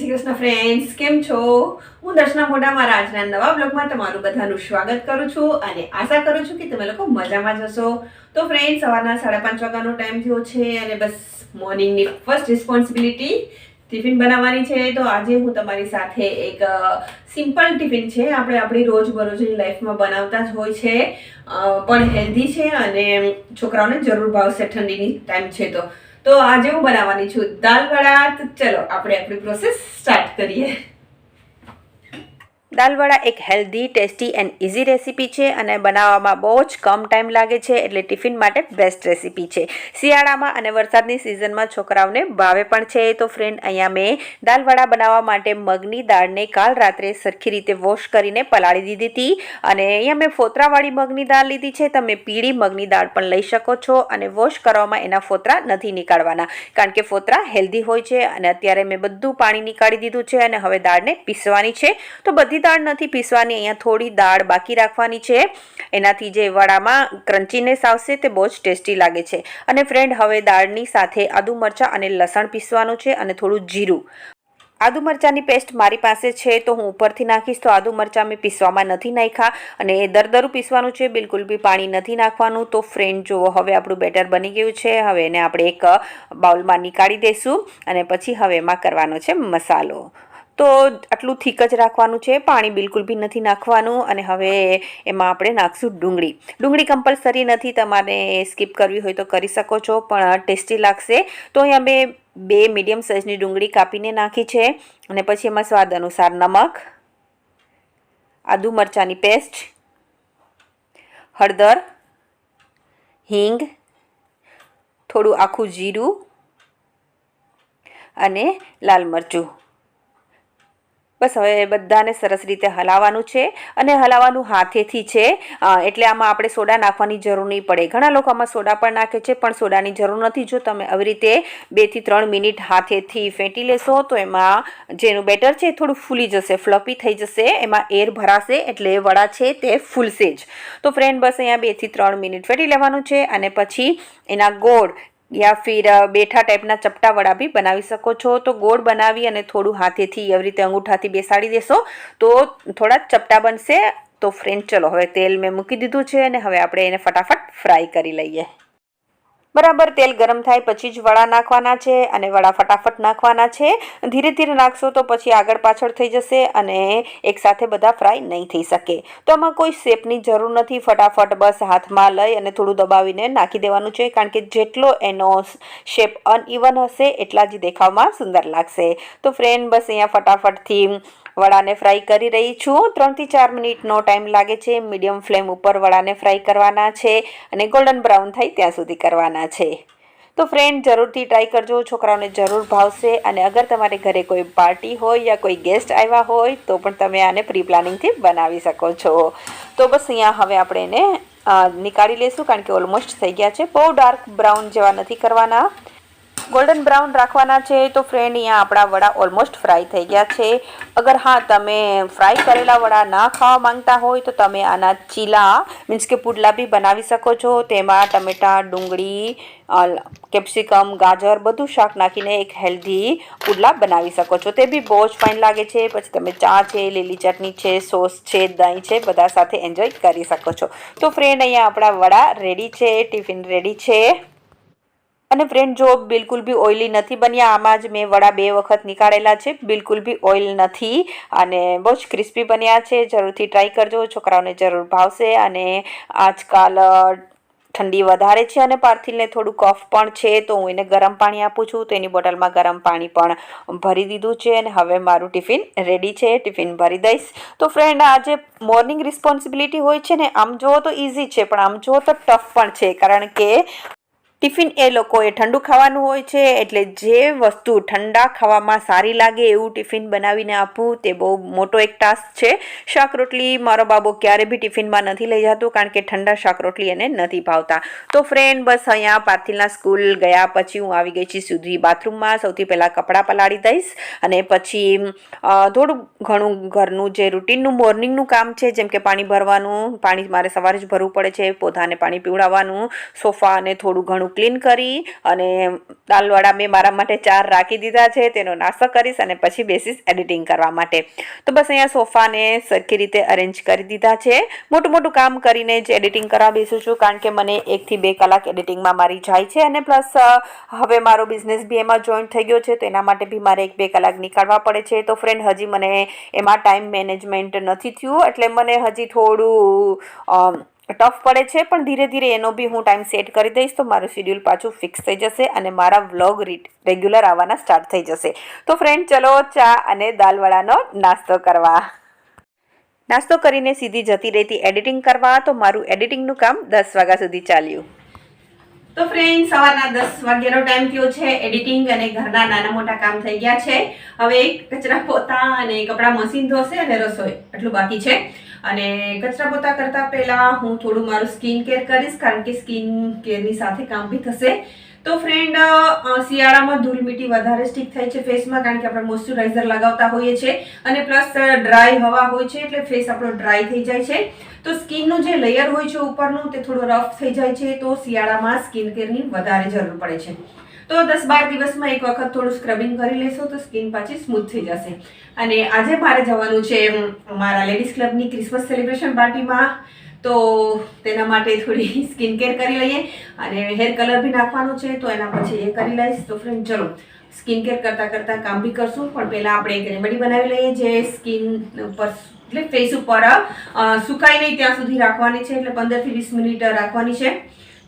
Shri friends કેમ છો? હું દર્શના મોઢા મારા આજના નવા બ્લોગમાં તમારું બધાનું સ્વાગત કરું છું અને આશા કરું છું કે તમે લોકો મજામાં જ હશો. તો ફ્રેન્ડ સવારના સાડા પાંચ વાગ્યાનો ટાઈમ થયો છે અને બસ મોર્નિંગની ફર્સ્ટ રિસ્પોન્સિબિલિટી ટિફિન બનાવવાની છે. તો આજે હું તમારી સાથે એક સિમ્પલ ટિફિન છે. આપણે આપણી રોજબરોજની લાઈફમાં બનાવતા જ હોય છે. પણ હેલ્ધી છે અને છોકરાઓને જરૂર ભાવશે ઠંડીની ટાઈમ છે તો. તો આજે હું બનાવવાની છું દાલ વડા. તો ચલો આપણે આપણી પ્રોસેસ સ્ટાર્ટ કરીએ. દાલવડા એક healthy tasty and easy recipe છે અને બનાવવામાં બહુ જ કમ ટાઈમ લાગે છે એટલે ટિફિન માટે બેસ્ટ રેસીપી છે. શિયાળામાં અને વરસાદની સિઝનમાં છોકરાઓને ભાવે પણ છે તો ફ્રેન્ડ અહીંયા મેં દાલવડા બનાવવા માટે મગની દાળને કાલ રાત્રે સરખી રીતે વોશ કરીને પલાળી દીધી હતી અને અહીંયા મેં ફોતરાવાળી મગની દાળ લીધી છે. તમે પીળી મગની દાળ પણ લઈ શકો છો અને વોશ કરવામાં એના ફોતરા નથી નીકાળવાના. કારણ કે ફોતરા હેલ્ધી હોય છે અને અત્યારે મેં બધું પાણી નીકાળી દીધું છે અને હવે દાળને પીસવાની છે. તો બધી દાળ નથી પીસવાની, અહીંયા થોડી દાળ બાકી રાખવાની છે. એનાથી જે વડામાં ક્રન્ચીનેસ આવશે તે બહુ જ ટેસ્ટી લાગે છે. અને ફ્રેન્ડ હવે દાળની સાથે આદુ મરચાં અને લસણ પીસવાનું છે અને થોડું જીરું. આદુ મરચાંની પેસ્ટ મારી પાસે છે તો હું ઉપરથી નાખીશ, તો આદુ મરચાં મેં પીસવામાં નથી નાખ્યા અને એ દરદરું પીસવાનું છે, બિલકુલ બી પાણી નથી નાખવાનું. તો ફ્રેન્ડ જુઓ, હવે આપણું બેટર બની ગયું છે. હવે એને આપણે એક બાઉલમાં નીકાળી દઈશું અને પછી હવે એમાં કરવાનો છે મસાલો. તો આટલું થીક જ રાખવાનું છે. પાણી બિલકુલ બી નથી નાખવાનું અને હવે એમાં આપણે નાખશું ડુંગળી. ડુંગળી કમ્પલસરી નથી. તમારે સ્કીપ કરવી હોય તો કરી શકો છો, પણ ટેસ્ટી લાગશે. તો અહીંયા મેં બે મીડિયમ સાઇઝની ડુંગળી કાપીને નાખી છે અને પછી એમાં સ્વાદ અનુસાર નમક, આદુ મરચાંની પેસ્ટ હળદર, હિંગ, થોડું આખું જીરું અને લાલ મરચું. બસ હવે બધાને સરસ રીતે હલાવવાનું છે અને હલાવવાનું હાથેથી છે. એટલે આમાં આપણે સોડા નાખવાની જરૂર નહીં પડે. ઘણા લોકો આમાં સોડા પણ નાખે છે, પણ સોડાની જરૂર નથી. જો તમે આવી રીતે બેથી ત્રણ મિનિટ હાથેથી ફેંટી લેશો, તો એમાં જેનું બેટર છે થોડું ફૂલી જશે, ફ્લપી થઈ જશે, એમાં એર ભરાશે, એટલે વડા છે તે ફૂલશે જ. તો ફ્રેન્ડ બસ અહીંયા બેથી ત્રણ મિનિટ ફેંટી લેવાનું છે અને પછી એના ગોળ યા ફિર બેઠા ટાઈપના ચપટા વડા બી બનાવી શકો છો. તો ગોળ બનાવી અને થોડું હાથેથી એવી રીતે અંગૂઠાથી બેસાડી દેશો. તો થોડા ચપટા બનશે. તો ફ્રેન્ડ, ચલો, હવે તેલ મેં મૂકી દીધું છે અને હવે આપણે એને ફટાફટ ફ્રાય કરી લઈએ. બરાબર, તેલ ગરમ થાય પછી જ વડા નાખવાના છે અને વડા ફટાફટ નાખવાના છે. ધીરે ધીરે નાખશો તો પછી આગળ પાછળ થઈ જશે અને એકસાથે બધા ફ્રાય નહીં થઈ શકે. તો આમાં કોઈ શેપની જરૂર નથી. ફટાફટ બસ હાથમાં લઈ અને થોડું દબાવીને નાખી દેવાનું છે, કારણ કે જેટલો એનો શેપ અનઇવન હશે, એટલા જ દેખાવમાં સુંદર લાગશે. તો ફ્રેન્ડ બસ અહીંયા ફટાફટથી વડાને ફ્રાય કરી રહી છું. ત્રણથી ચાર મિનિટનો ટાઈમ લાગે છે. મીડિયમ ફ્લેમ ઉપર વડાને ફ્રાય કરવાના છે અને ગોલ્ડન બ્રાઉન થાય ત્યાં સુધી કરવાના છે. તો ફ્રેન્ડ જરૂરથી ટ્રાય કરજો. છોકરાઓને જરૂર ભાવશે અને અગર તમારે ઘરે કોઈ પાર્ટી હોય યા કોઈ ગેસ્ટ આવ્યા હોય, તો પણ તમે આને પ્રી પ્લાનિંગથી બનાવી શકો છો. તો બસ અહીંયા હવે આપણે એને નીકાળી લઈશું કારણ કે ઓલમોસ્ટ થઈ ગયા છે. બહુ ડાર્ક બ્રાઉન જેવા નથી કરવાના. ગોલ્ડન બ્રાઉન રાખવાના છે, તો ફ્રેન્ડ અહીંયા આપણા વડા ઓલમોસ્ટ ફ્રાય થઈ ગયા છે. અગર હા, તમે ફ્રાય કરેલા વડા ના ખાવા માંગતા હોય, તો તમે આના ચીલા મીન્સ કે પુડલા બી બનાવી શકો છો. તેમાં ટમેટાં, ડુંગળી કેપ્સિકમ, ગાજર, બધું શાક નાખીને એક હેલ્ધી પુડલા બનાવી શકો છો. તે બી બહુ જ ફાઇન લાગે છે. પછી તમે ચા છે, લીલી ચટણી છે સોસ છે, દહીં છે, બધા સાથે એન્જોય કરી શકો છો. તો ફ્રેન્ડ અહીંયા આપણા વડા રેડી છે ટિફિન રેડી છે. અને ફ્રેન્ડ જો બિલકુલ બી ઓઇલી નથી બન્યા, આમાં જ મેં વડા બે વખત નીકાળેલા છે, બિલકુલ બી ઓઇલ નથી અને બહુ જ ક્રિસ્પી બન્યા છે, જરૂરથી ટ્રાય કરજો, છોકરાઓને જરૂર ભાવશે અને આજકાલ ઠંડી વધારે છે અને પાર્થિલને થોડું કફ પણ છે, તો હું એને ગરમ પાણી આપું છું, તો એની બોટલમાં ગરમ પાણી પણ ભરી દીધું છે અને હવે મારું ટિફિન રેડી છે, ટિફિન ભરી દઈશ. તો ફ્રેન્ડ આજે મોર્નિંગ રિસ્પોન્સિબિલિટી હોય છે ને, આમ જુઓ તો ઇઝી છે, પણ આમ જુઓ તો ટફ પણ છે, કારણ કે ટિફિન એ લોકોએ ઠંડુ ખાવાનું હોય છે, એટલે જે વસ્તુ ઠંડા ખાવામાં સારી લાગે એવું ટિફિન બનાવીને આપવું, તે બહુ મોટો એક ટાસ્ક છે. શાક રોટલી મારો બાબો ક્યારે બી ટિફિનમાં નથી લઈ જતો, કારણ કે ઠંડા શાક રોટલી એને નથી ભાવતા. તો ફ્રેન્ડ બસ અહીંયા પાર્થિલના સ્કૂલ ગયા પછી હું આવી ગઈ છું સુધી બાથરૂમમાં સૌથી પહેલાં કપડાં પલાળી દઈશ અને પછી થોડું ઘણું ઘરનું જે રૂટીનનું મોર્નિંગનું કામ છે, જેમ કે પાણી ભરવાનું, પાણી મારે સવારે જ ભરવું પડે છે, પોતાને પાણી પીવડાવવાનું, સોફા અને થોડું ઘણું બધું ક્લીન કરી અને દાલવડા મેં મારા માટે ચાર રાખી દીધા છે, તેનો નાસ્તો કરીશ અને પછી બેસીશ એડિટિંગ કરવા માટે. તો બસ અહીંયા સોફાને સરખી રીતે અરેન્જ કરી દીધા છે. મોટું મોટું કામ કરીને જ એડિટિંગ કરવા બેસું છું, કારણ કે મને એકથી બે કલાક એડિટિંગમાં મારી જાય છે અને પ્લસ હવે મારો બિઝનેસ બી એમાં જોઈન્ટ થઈ ગયો છે, તો એના માટે બી મારે એક બે કલાક નીકાળવા પડે છે. તો ફ્રેન્ડ હજી મને એમાં ટાઈમ મેનેજમેન્ટ નથી થયું, એટલે મને હજી થોડું ટફ પડે છે, પણ ધીરે ધીરે એનો બી હું ટાઈમ સેટ કરી દઈશ, તો મારું શેડ્યુલ પાછું ફિક્સ થઈ જશે અને મારા વ્લોગ રેગ્યુલર આવવાના સ્ટાર્ટ થઈ જશે. તો ફ્રેન્ડ ચલો ચા અને દાલવડાનો નાસ્તો કરવા. નાસ્તો કરીને સીધી જતી રહેતી એડિટિંગ કરવા, તો મારું એડિટિંગનું કામ દસ વાગ્યા સુધી ચાલ્યું. તો ફ્રેન્ડ સવારના દસ વાગ્યાનો ટાઈમ થયો છે એડિટિંગ અને ઘરના નાના મોટા કામ થઈ ગયા છે. હવે કચરા પોતા અને કપડાં મશીન ધોશે અને રસોઈ, એટલું બાકી છે. અને કચરા પોતા કરતા પહેલા હું થોડું મારું સ્કિન કેર કરીશ, કારણ કે સ્કિન કેરની સાથે કામ બી થશે. તો ફ્રેન્ડ શિયાળામાં ધૂળ મીઠી વધારે સ્ટીક થાય છે ફેસમાં, કારણ કે આપણે મોઇશ્ચરાઇઝર લગાવતા હોઈએ છીએ. અને પ્લસ ડ્રાય હવા હોય છે એટલે ફેસ આપણો ડ્રાય થઈ જાય છે. તો સ્કિનનું જે લેયર હોય છે ઉપરનું તે થોડું રફ થઈ જાય છે. તો શિયાળામાં સ્કિન કેરની વધારે જરૂર પડે છે. તો દસ બાર દિવસમાં એક વખત થોડું સ્ક્રબિંગ કરી લેશો તો સ્કિન પાછી સ્મૂથ થઈ જશે. અને આજે મારે જવાનું છે મારા લેડીઝ ક્લબની ક્રિસમસ સેલિબ્રેશન પાર્ટીમાં. તો તેના માટે થોડી સ્કિન કેર કરી લઈએ. અને હેર કલર બી નાખવાનો છે, તો એના પછી એ કરી લઈશ. તો ફ્રેન્ડ ચલો સ્કિન કેર કરતાં કરતાં કામ બી કરશું. પણ પહેલાં આપણે એક રેમેડી બનાવી લઈએ જે સ્કિન ઉપર, એટલે ફેસ ઉપર સુકાઈ નહીં ત્યાં સુધી રાખવાની છે, એટલે પંદરથી વીસ મિનિટ રાખવાની છે.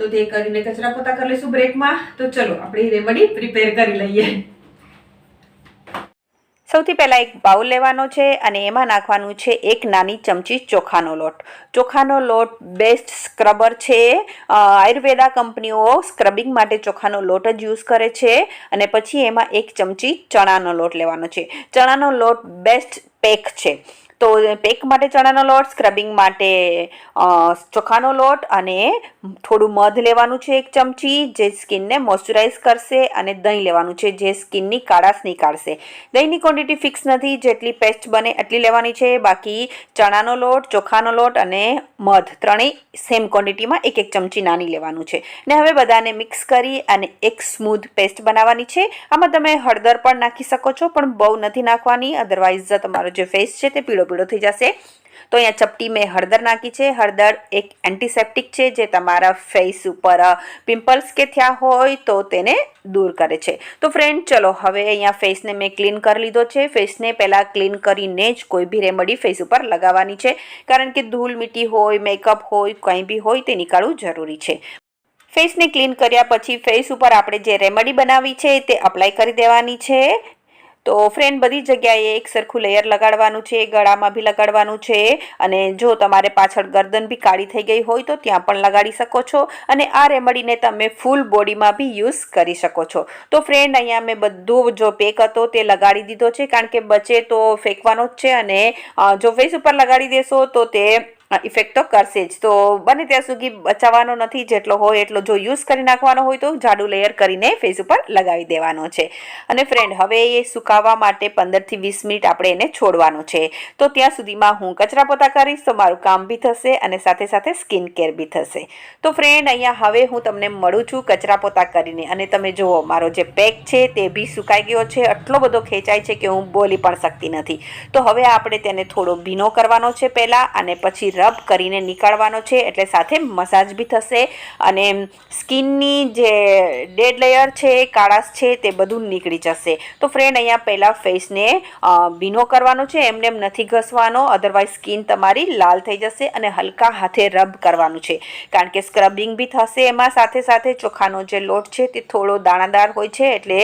તો તે કરીને કચરા પોતા કરી લઈશું બ્રેકમાં તો ચલો, આપણે રેમડી પ્રિપેર કરી લઈએ. સૌથી પહેલાં એક બાઉલ લેવાનો છે અને એમાં નાખવાનું છે એક નાની ચમચી ચોખાનો લોટ. ચોખાનો લોટ બેસ્ટ સ્ક્રબર છે. આયુર્વેદા કંપનીઓ સ્ક્રબિંગ માટે ચોખાનો લોટ જ યુઝ કરે છે અને પછી એમાં એક ચમચી ચણાનો લોટ લેવાનો છે. ચણાનો લોટ બેસ્ટ પેક છે. તો પેક માટે ચણાનો લોટ, સ્ક્રબિંગ માટે ચોખાનો લોટ અને થોડું મધ લેવાનું છે એક ચમચી, જે સ્કિનને મોઇશ્ચરાઇઝ કરશે અને દહીં લેવાનું છે, જે સ્કિનની કાળાશ નીકાળશે. દહીંની ક્વોન્ટિટી ફિક્સ નથી, જેટલી પેસ્ટ બને એટલી લેવાની છે. બાકી ચણાનો લોટ, ચોખાનો લોટ અને મધ ત્રણેય સેમ ક્વોન્ટિટીમાં એક એક ચમચી નાની લેવાનું છે. ને હવે બધાને મિક્સ કરી અને એક સ્મૂધ પેસ્ટ બનાવવાની છે. આમાં તમે હળદર પણ નાખી શકો છો, પણ બહુ નથી નાખવાની અધરવાઇઝ તમારો જે ફેસ છે તે પીળો પીળો થઈ જશે. તો અહીંયા ચપટી મેં હળદર નાખી છે. હળદર એક એન્ટિસેપ્ટિક છે જે તમારા ફેસ ઉપર પિમ્પલ્સ કે થયા હોય તો તેને દૂર કરે છે. તો ફ્રેન્ડ ચલો હવે અહીંયા ફેસને મેં ક્લીન કરી લીધો છે. ફેસને પહેલાં ક્લીન કરીને જ કોઈ બી રેમડી ફેસ ઉપર લગાવવાની છે. કારણ કે ધૂળ મીઠી હોય મેકઅપ હોય, કંઈ બી હોય તે નીકાળવું જરૂરી છે. ફેસને ક્લીન કર્યા પછી ફેસ ઉપર આપણે જે રેમડી બનાવી છે તે અપ્લાય કરી દેવાની છે. તો ફ્રેન્ડ બધી જગ્યાએ એક સરખું લેયર લગાડવાનું છે, ગળામાં બી લગાડવાનું છે અને જો તમારે પાછળ ગરદન બી કાળી થઈ ગઈ હોય તો ત્યાં પણ લગાડી શકો છો અને આ રેમડીને તમે ફૂલ બોડીમાં બી યુઝ કરી શકો છો. તો ફ્રેન્ડ અહીંયા મેં બધું જો પેક હતો તે લગાડી દીધો છે કારણ કે બચે તો ફેંકવાનો જ છે અને જો ફેસ ઉપર લગાડી દેશો તો તે ઇફેક્ટ તો કરશે જ. તો બને ત્યાં સુધી બચાવવાનો નથી, જેટલો હોય એટલો જો યુઝ કરી નાખવાનો હોય તો જાડુ લેયર કરીને ફેસ ઉપર લગાવી દેવાનો છે. અને ફ્રેન્ડ હવે એ સુકાવવા માટે પંદરથી વીસ મિનિટ આપણે એને છોડવાનું છે. તો ત્યાં સુધીમાં હું કચરા પોતા કરીશ, તો મારું કામ બી થશે અને સાથે સાથે સ્કિન કેર બી થશે. તો ફ્રેન્ડ અહીંયા હવે હું તમને મળું છું કચરા પોતા કરીને. અને તમે જુઓ, મારો જે પેક છે તે બી સુકાઈ ગયો છે. આટલો બધો ખેંચાય છે કે હું બોલી પણ શકતી નથી. તો હવે આપણે તેને થોડો ભીનો કરવાનો છે પહેલાં અને પછી રબ કરીને નીકાળવાનો છે, એટલે સાથે મસાજ બી થશે અને સ્કિનની જે ડેડ લેયર છે, કાળાશ છે, તે બધું નીકળી જશે. તો ફ્રેન્ડ અહીંયા પહેલાં ફેસને ભીનો કરવાનો છે, એમને એમ નથી ઘસવાનો અધરવાઇઝ સ્કિન તમારી લાલ થઈ જશે અને હલકા હાથે રબ કરવાનું છે. કારણ કે સ્ક્રબિંગ બી થશે એમાં, સાથે સાથે ચોખાનો જે લોટ છે, તે થોડો દાણાદાર હોય છે, એટલે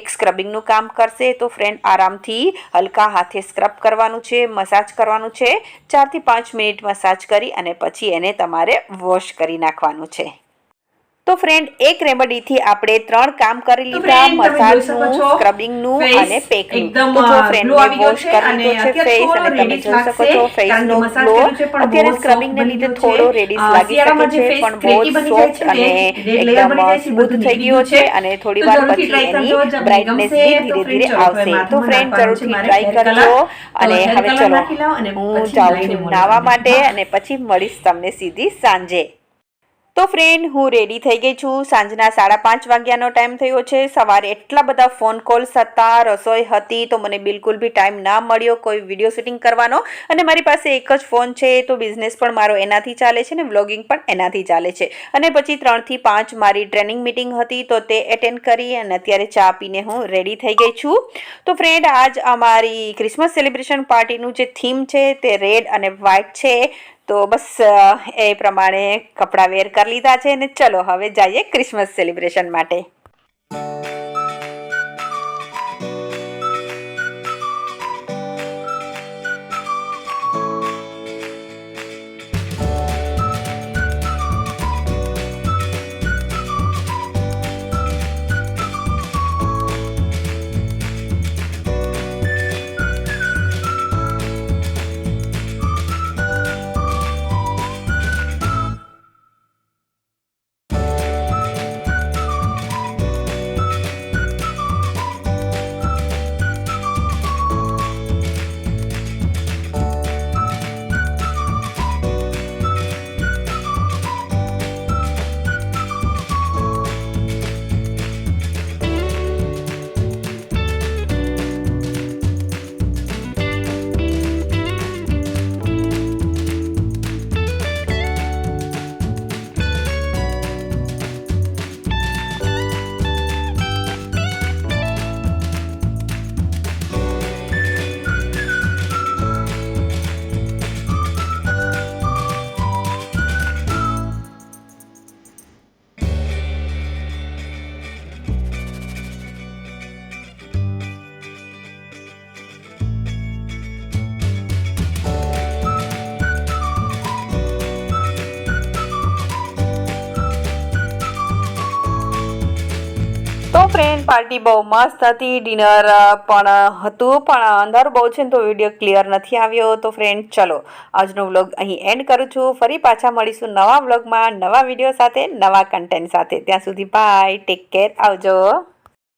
એક સ્ક્રબિંગનું કામ કરશે. તો ફ્રેન્ડ આરામથી હલકા હાથે સ્ક્રબ કરવાનું છે, મસાજ કરવાનું છે. ચારથી પાંચ મિનિટ મસાજ કરી અને પછી એને તમારે વોશ કરી નાખવાનું છે. તો ફ્રેન્ડ એક રેમડીથી આપણે ત્રણ કામ કરી લીધા. મસાજનું સ્ક્રબિંગનું અને પેકનું તો જો ફ્રેન્ડ મેં વોશ કરી લીધો છે ફેસ અને તમે જોઈ શકો છો ફેસનો ગ્લો અત્યારે સ્ક્રબિંગને લીધે થોડો રેડિશ લાગી શકે છે પણ બહુ સોફ્ટ અને એકદમ સ્મૂથ થઈ ગયો છે. અને થોડી વાર પછી એની બ્રાઇટનેસ બી ધીરે ધીરે આવશે. તો ફ્રેન્ડ જરૂરથી ટ્રાય કરજો અને હવે ચલો હું જાઉં છું નાવા માટે અને પછી મળીશ તમને સીધી સાંજે. તો ફ્રેન્ડ હું રેડી થઈ ગઈ છું. સાંજના સાડા પાંચ વાગ્યાનો ટાઈમ થયો છે. સવારે એટલા બધા ફોન કોલ્સ હતા, રસોઈ હતી, તો મને બિલકુલ બી ટાઈમ ના મળ્યો કોઈ વીડિયો શૂટિંગ કરવાનો. અને મારી પાસે એક જ ફોન છે, તો બિઝનેસ પણ મારો એનાથી ચાલે છે ને વ્લોગિંગ પણ એનાથી ચાલે છે. અને પછી ત્રણથી પાંચ મારી ટ્રેનિંગ મિટિંગ હતી, તો તે એટેન્ડ કરી અને અત્યારે ચા પીને હું રેડી થઈ ગઈ છું. તો ફ્રેન્ડ આજ અમારી ક્રિસમસ સેલિબ્રેશન પાર્ટીનું જે થીમ છે, તે રેડ અને વ્હાઇટ છે. તો બસ, એ પ્રમાણે કપડાં વેર કરી લીધા છે ને ચલો હવે જઈએ ક્રિસમસ સેલિબ્રેશન માટે. પાર્ટી બહુ મસ્ત હતી, ડિનર પણ હતું, પણ અંદર બહુ છે ને તો વીડિયો ક્લિયર નથી આવ્યો. તો ફ્રેન્ડ ચલો, આજનો વ્લોગ અહીં એન્ડ કરું છું. ફરી પાછા મળીશું નવા વ્લોગમાં નવા વીડિયો સાથે, નવા કન્ટેન્ટ સાથે. ત્યાં સુધી બાય ટેક કેર આવજો.